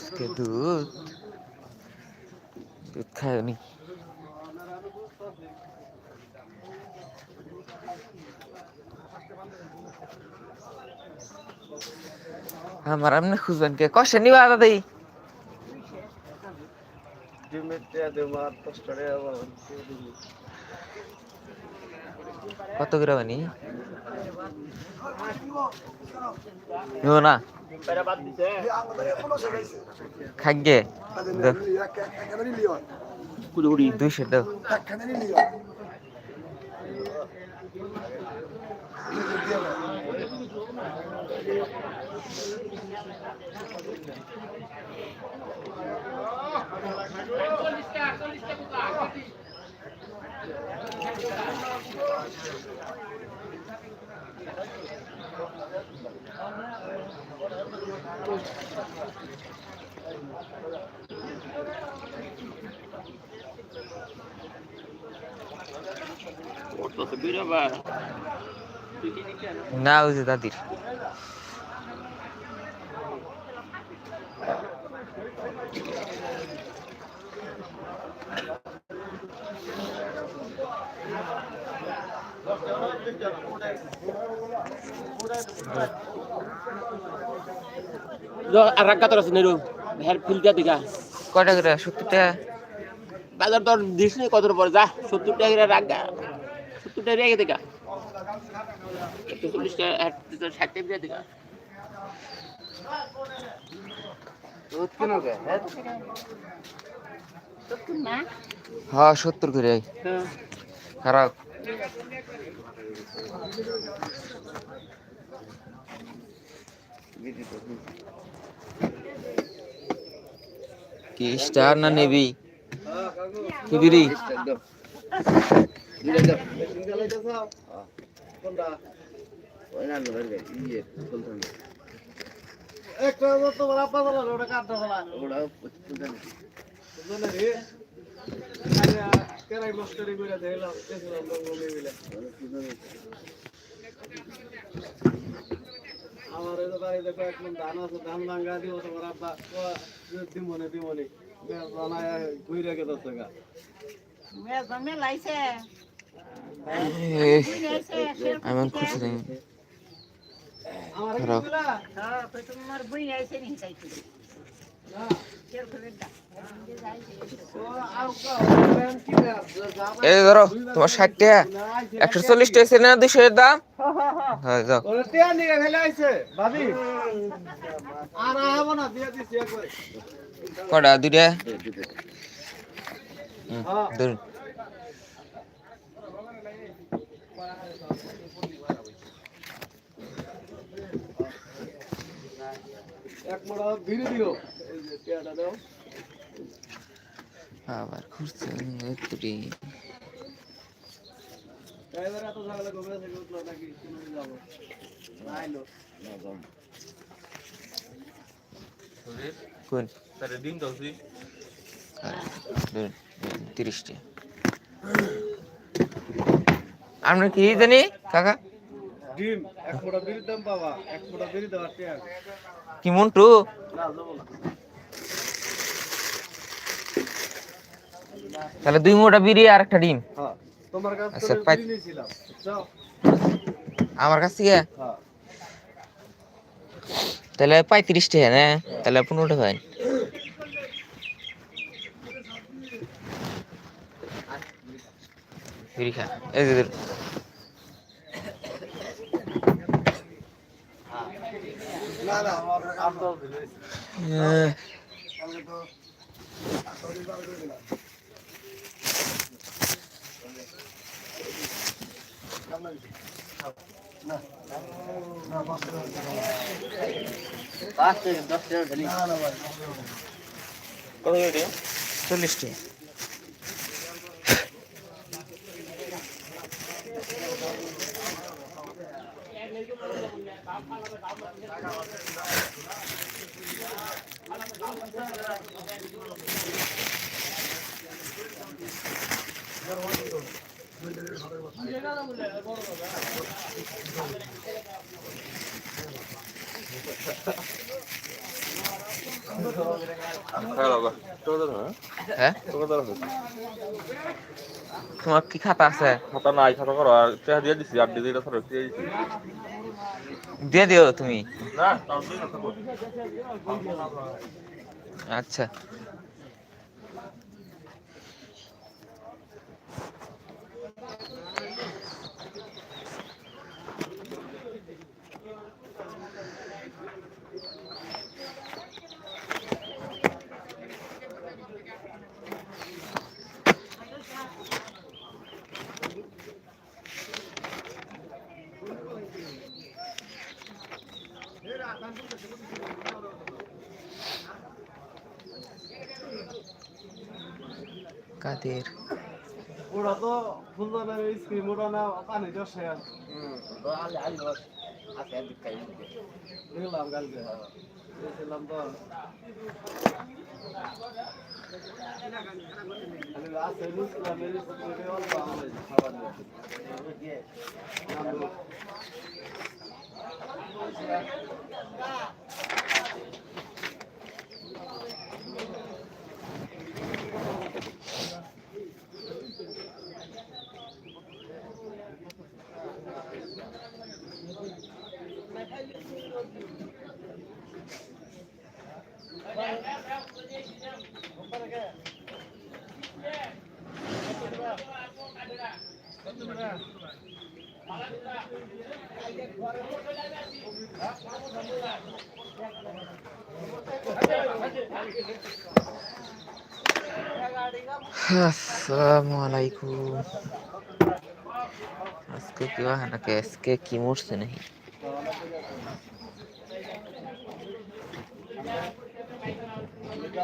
আজকে দুধ। দুধ খায়নি। আমার এমনি খুঁজবেন কে কষে নিবা দাদাই কত বানি? নিব না খাগে দুইশো দাও না ওই যে দাদির। আর রাগা তোর আছে নেরু। হের ফিল্টার দিঘা কয়টা করে? সত্তর টাকা? বাজার তোর দিস নি কত পরে যা সত্তর টাকা করে রাগা সত্তর টাকা রেখে দিঘা একশো চল্লিশ টাকা ষাট টাকা দিঘা হ্যাঁ সত্তর করে খারাপ। কি স্টার না নেবি কি বিড়ি আমার এই বাড়িতে কয়েকজন ধান আছে ধান ভাঙ্গা দিব তোমার আব্বা দিমনে দিমনে। বানায় ঘুরে গেছে টাকা আমি খুশি নেই আমার খারাপ এই ধরো তোমার ষাট টাকা। একশো চল্লিশ টাকা ছিল না দুশো এর দাম? হ্যাঁ কটা হুম, হ্যাঁ। এক মোড়া ভিড়ে দিও। দাও। আবার খুঁজছে তুই কিনে? কোন ধরুন, আমরা কি জানি কাকা? ডিম এক বিড়ির দাম পাবা এক বিড়ি দেওয়ার কি মন্টু? না যাব না তাহলে দুই মোটা বিড়ি আর একটা ডিম। হ্যাঁ কাছ আচ্ছা, আমার কাছ থেকে? হ্যাঁ। তাহলে পঁয়ত্রিশ টাকা না তাহলে পনেরো টাকা হয়। বিড়ি খা। এই যে ধরুন। চল্লিশ টাকা Thank you. হ্যাঁ তোমার কি খাতা আছে? খাতা নাই খাতা করো আর চেহারা দিয়ে দিছি আর দিলে ধরো দিয়ে দিছি। দিয়ে দিও তুমি। আচ্ছা। কাদের? ওরা তো ফুলদানের স্ক্রিম ওরা না পানি দশে দেখলাম কালকে। দেখলাম তো। আছে ইসলামের স্ক্রিমে অল্প আমাদের খাবার দিয়ে। আসসালামু আলাইকুম আজকে কি হয় নাকি আজকে কি মরছে নাকি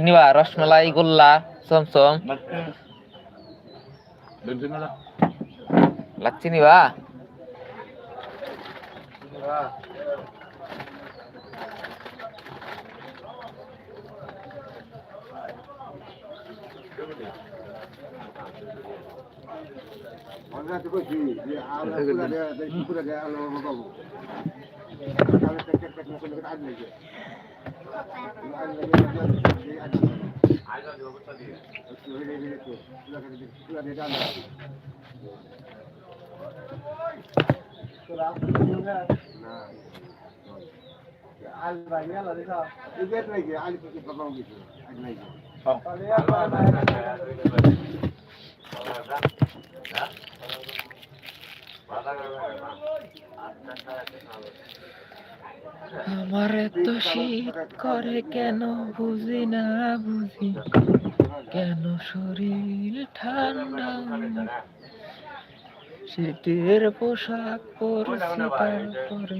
নিবা রসমালাই গোল্লা চমচম লাচ্ছি নিবা আল ভাই মেলা দেখা আমার এত শীত করে কেন বুঝি না বুঝি? কেন শরীর ঠান্ডা? শীতের পোশাক পরছি তারপরে।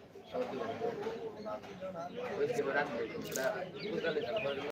Pues qué barato, que será, tú.